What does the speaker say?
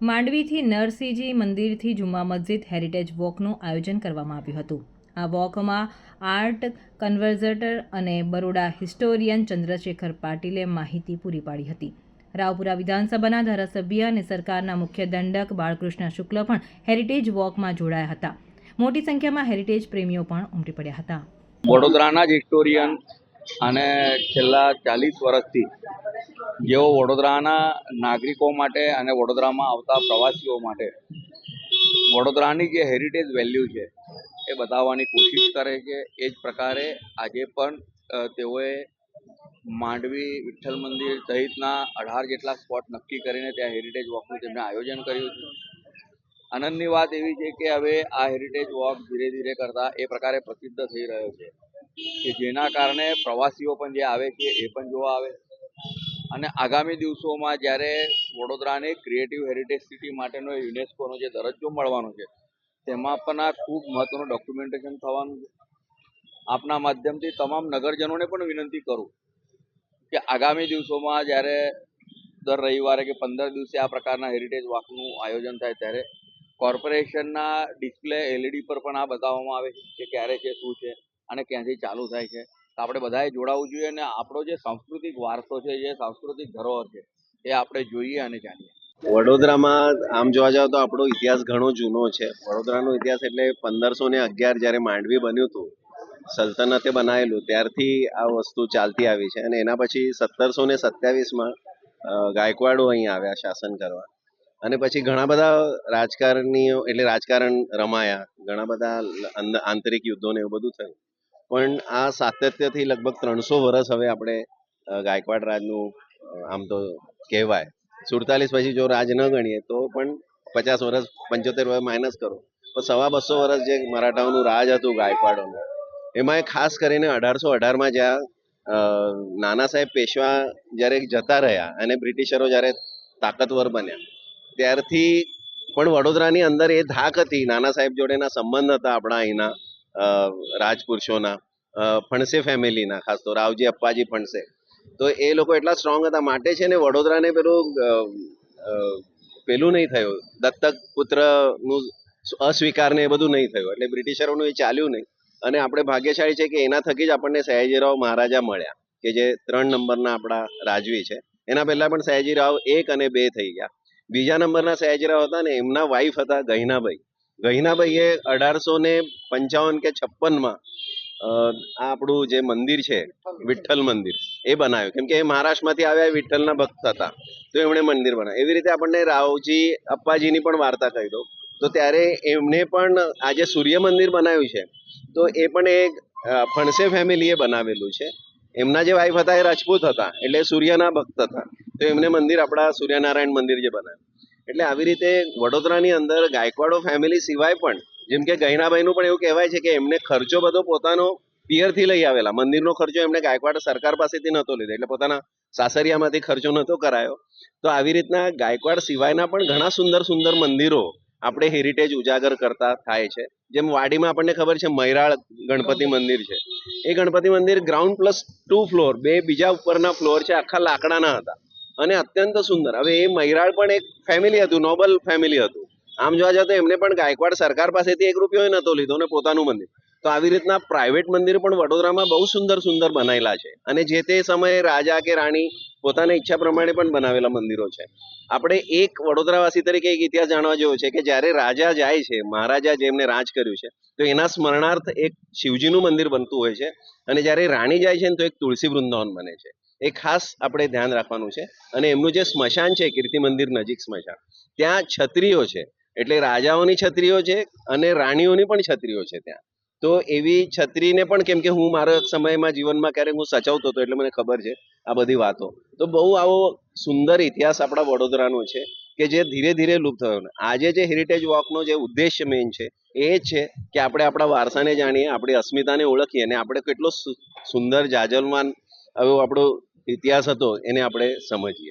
માંડવીથી નરસિંહજી મંદિરથી જુમ્મા મસ્જિદ હેરિટેજ વોકનું આયોજન કરવામાં આવ્યું હતું. આ વોકમાં આર્ટ કન્વર્ઝટર અને બરોડા હિસ્ટોરિયન ચંદ્રશેખર પાટીલે માહિતી પૂરી પાડી હતી. રાવપુરા વિધાનસભાના ધારાસભ્ય અને સરકારના મુખ્ય દંડક બાળકૃષ્ણ શુક્લ પણ હેરિટેજ વોકમાં જોડાયા હતા. મોટી સંખ્યામાં હેરિટેજ પ્રેમીઓ પણ ઉમટી પડ્યા હતા. વડોદરાના જ હિસ્ટોરિયન અને છેલ્લા ચાલીસ વર્ષથી જેઓ વડોદરાના નાગરિકો માટે અને વડોદરામાં આવતા પ્રવાસીઓ માટે વડોદરાની જે હેરિટેજ વેલ્યુ છે, એ બતાવવાની કોશિશ કરે છે, એ જ પ્રકારે આજે પણ તેઓએ માંડવી વિઠ્ઠલ મંદિર સહિતના અઢાર જેટલા સ્પોટ નક્કી કરીને ત્યાં હેરિટેજ વોકનું તેમણે આયોજન કર્યું છે. આનંદની વાત એવી છે કે હવે આ હેરિટેજ વોક ધીરે ધીરે કરતા એ પ્રકારે પ્રસિદ્ધ થઈ રહ્યો છે. કે જેના કારણે પ્રવાસીઓ પણ જે આવે છે એ પણ જોવા આવે. અને આગામી દિવસોમાં જ્યારે વડોદરાને ક્રિએટિવ હેરિટેજ સિટી માટેનો યુનેસ્કોનો જે દરજ્જો મળવાનો છે, તેમાં પણ આ ખૂબ મહત્વનું ડોક્યુમેન્ટેશન થવાનું છે. આપના માધ્યમથી તમામ નગરજનોને પણ વિનંતી કરું કે આગામી દિવસોમાં જ્યારે દર રવિવારે કે પંદર દિવસે આ પ્રકારના હેરિટેજ વોકનું આયોજન થાય ત્યારે કોર્પોરેશનના ડિસ્પ્લે એલઈડી પર પણ આ બતાવવામાં આવે છે કે ક્યારે છે, શું છે. અને ક્યાંથી ચાલુ થાય છે. તો આપણે બધાએ જોડાવવું જોઈએ અને આપણો જે સાંસ્કૃતિક વારસો છે, જે સાંસ્કૃતિક ધરોહર છે, એ આપણે જોઈએ અને જાણીએ. વડોદરામાં આમ જોવા જાવ તો આપણો ઇતિહાસ ઘણો જૂનો છે. વડોદરાનો ઇતિહાસ એટલે પંદરસો ને અગિયાર જ્યારે માંડવી બન્યું હતું, સલ્તનતે બનાવેલું ત્યારથી આ વસ્તુ ચાલતી આવી છે અને એના પછી સત્તરસો ને સત્યાવીસમાં ગાયકવાડો અહીં આવ્યા શાસન કરવા. અને પછી ઘણા બધા રાજકારણીઓ એટલે રાજકારણ રમાયા, ઘણા બધા આંતરિક યુદ્ધો ને એવું બધું થયું. પણ આ સાતત્યથી લગભગ ત્રણસો વર્ષ હવે આપણે ગાયકવાડ રાજનું આમ તો કહેવાય. સુડતાલીસ પછી જો રાજ ન ગણીએ તો પણ પચાસ વર્ષ પંચોતેર વર્ષ માઇનસ કરો. તો સવા બસો વર્ષ જે મરાઠાઓનું રાજ હતું ગાયકવાડોનું, એમાં ખાસ કરીને અઢારસો અઢારમાં જ્યાં નાના સાહેબ પેશવા જ્યારે જતા રહ્યા અને બ્રિટિશરો જ્યારે તાકતવર બન્યા, ત્યારથી પણ વડોદરાની અંદર એ ધાક હતી. નાના સાહેબ જોડેના સંબંધ હતા આપણા અહીંના. રાજપુરુષોના ફણસે ફેમિલીના, ખાસ તો રાવજી, અપ્પાજી ફણસે. તો એ લોકો એટલા સ્ટ્રોંગ હતા, માટે છે ને વડોદરાને પેલું પેલું નહીં થયું. દત્તક પુત્રનું અસ્વીકાર ને એ બધું નહીં થયું. એટલે બ્રિટિશરોનું એ ચાલ્યું નહીં. અને આપણે ભાગ્યશાળી છે કે એના થકી જ આપણને સયાજીરાવ મહારાજા મળ્યા, કે જે ત્રણ નંબરના આપણા રાજવી છે. એના પહેલા પણ સયાજીરાવ એક અને બે થઈ ગયા. બીજા નંબરના સયાજીરાવ હતા ને એમના વાઈફ હતા ગહિનાભાઈ. ગહિનાભાઈએ અઢારસો ને પંચાવન કે છપ્પનમાં આ આપણું જે મંદિર છે વિઠ્ઠલ મંદિર. એ બનાવ્યું. કેમ કે એ મહારાષ્ટ્રમાંથી આવ્યા વિઠ્ઠલના ભક્ત હતા. તો એમણે મંદિર બનાવ્યું. એવી રીતે આપણને રાવજી અપ્પાજીની પણ વાર્તા કહી દઉં. તો ત્યારે એમણે પણ આજે સૂર્ય મંદિર બનાવ્યું છે. તો એ પણ એક ફણસે ફેમિલીએ બનાવેલું છે. એમના જે વાઈફ હતા એ રાજપૂત હતા એટલે સૂર્યના ભક્ત હતા. તો એમને મંદિર આપણા સૂર્યનારાયણ મંદિર જે બનાવ્યું. એટલે આવી રીતે વડોદરાની અંદર ગાયકવાડો ફેમિલી સિવાય પણ, જેમ કે ગૈનાભાઈનું પણ એવું કહેવાય છે કે એમને ખર્ચો બધો પોતાનો પિયરથી લઈ આવેલા. મંદિરનો ખર્ચો એમને ગાયકવાડ સરકાર પાસેથી નહોતો લીધો. એટલે પોતાના સાસરિયામાંથી ખર્ચો નહોતો કરાયો. તો આવી રીતના ગાયકવાડ સિવાયના પણ ઘણા સુંદર સુંદર મંદિરો આપણે હેરિટેજ ઉજાગર કરતા થાય છે. જેમ વાડીમાં આપણને ખબર છે મૈરાળ ગણપતિ મંદિર છે. એ ગણપતિ મંદિર ગ્રાઉન્ડ પ્લસ ટુ ફ્લોર બે બીજા ઉપરના ફ્લોર છે, આખા લાકડાના હતા. અને અત્યંત સુંદર. હવે એ મૈરાળ પણ એક ફેમિલી હતું નોબલ ફેમિલી હતું. આમ જોવા જાવ તો એમને પણ ગાયકવાડ સરકાર પાસેથી એક રૂપિયો નતો લીધો ને પોતાનું મંદિર. તો આવી રીતના પ્રાઇવેટ મંદિર પણ વડોદરામાં બહુ સુંદર સુંદર બનાવેલા છે. અને જે તે સમયે રાજા કે રાણી પોતાની ઈચ્છા પ્રમાણે પણ બનાવેલા મંદિરો છે. આપણે એક વડોદરાવાસી તરીકે એક ઇતિહાસ જાણવા જેવો છે કે જ્યારે રાજા જાય છે, મહારાજા જેમને રાજ કર્યું છે, તો એના સ્મરણાર્થ એક શિવજીનું મંદિર બનતું હોય છે. અને જ્યારે રાણી જાય છે ને તો એક તુલસી વૃંદાવન બને છે. એ ખાસ આપણે ધ્યાન રાખવાનું છે. અને એમનું જે સ્મશાન છે, કીર્તિ મંદિર નજીક સ્મશાન, ત્યાં છત્રીઓ છે. એટલે રાજાઓની છત્રીઓ છે અને રાણીઓની પણ છત્રીઓ છે ત્યાં. તો એવી છત્રીને પણ કેમ કે હું મારા સમયમાં જીવનમાં ક્યારેક હું સચવતો હતો એટલે મને ખબર છે આ બધી વાતો. તો બહુ આવો સુંદર ઇતિહાસ આપણા વડોદરાનો છે કે જે ધીરે ધીરે લુપ્ત થયો આજે જે હેરિટેજ વોકનો જે ઉદ્દેશ્ય મેઇન છે એ છે કે આપણે આપણા વારસાને જાણીએ, આપણી અસ્મિતાને ઓળખીએ અને આપણે કેટલો સુંદર જાજલમાન, હવે આપણો ઇતિહાસ હતો એને આપણે સમજીએ.